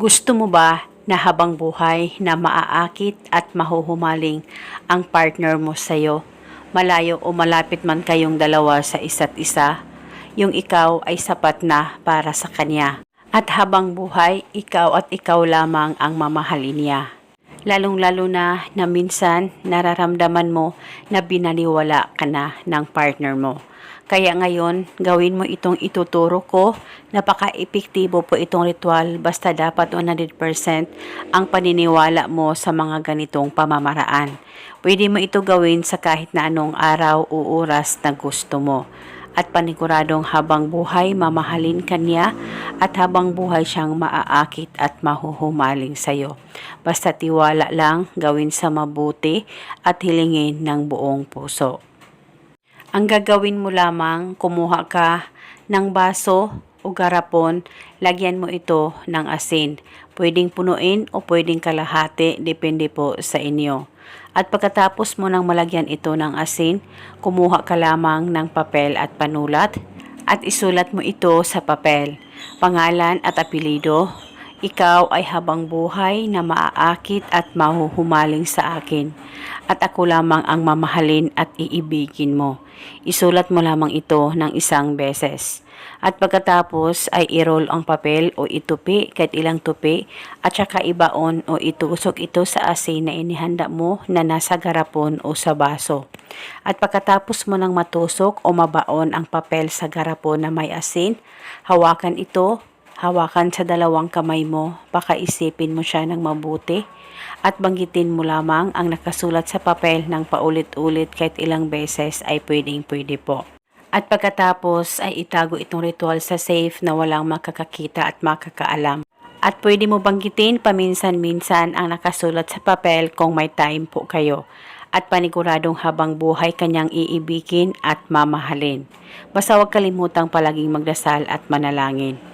Gusto mo ba na habang buhay na maaakit at mahuhumaling ang partner mo sa'yo? Malayo o malapit man kayong dalawa sa isa't isa, yung ikaw ay sapat na para sa kanya. At habang buhay, ikaw at ikaw lamang ang mamahalin niya. Lalong-lalo na na minsan nararamdaman mo na binaliwala ka na ng partner mo. Kaya ngayon, gawin mo itong ituturo ko. Napaka-epektibo po itong ritual basta dapat 100% ang paniniwala mo sa mga ganitong pamamaraan. Pwede mo ito gawin sa kahit na anong araw o oras na gusto mo. At paniguradong habang buhay mamahalin kanya at habang buhay siyang maaakit at mahuhumaling sa'yo. Basta tiwala lang, gawin sa mabuti at hilingin ng buong puso. Ang gagawin mo lamang, kumuha ka ng baso o garapon, lagyan mo ito ng asin. Pwedeng punuin o pwedeng kalahati, depende po sa inyo. At pagkatapos mo nang malagyan ito ng asin, kumuha ka lamang ng papel at panulat at isulat mo ito sa papel. Pangalan at apelido, ikaw ay habang buhay na maaakit at mahuhumaling sa akin at ako lamang ang mamahalin at iibigin mo. Isulat mo lamang ito ng isang beses. At pagkatapos ay i-roll ang papel o itupi kahit ilang tupi at saka ibaon o itusok ito sa asin na inihanda mo na nasa garapon o sa baso. At pagkatapos mo nang matusok o mabaon ang papel sa garapon na may asin, hawakan ito Hawakan sa dalawang kamay mo, pakaisipin mo siya ng mabuti at banggitin mo lamang ang nakasulat sa papel ng paulit-ulit kahit ilang beses ay pwedeng pwede po. At pagkatapos ay itago itong ritual sa safe na walang makakakita at makakaalam. At pwede mo banggitin paminsan-minsan ang nakasulat sa papel kung may time po kayo. At paniguradong habang buhay kanyang iibigin at mamahalin. Basta huwag kalimutang palaging magdasal at manalangin.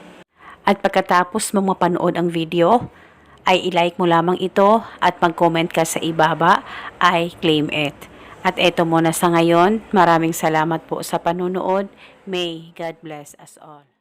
At pagkatapos mo mapanood ang video, ay ilike mo lamang ito at mag-comment ka sa ibaba ay claim it. At eto muna sa ngayon, maraming salamat po sa panunood. May God bless us all.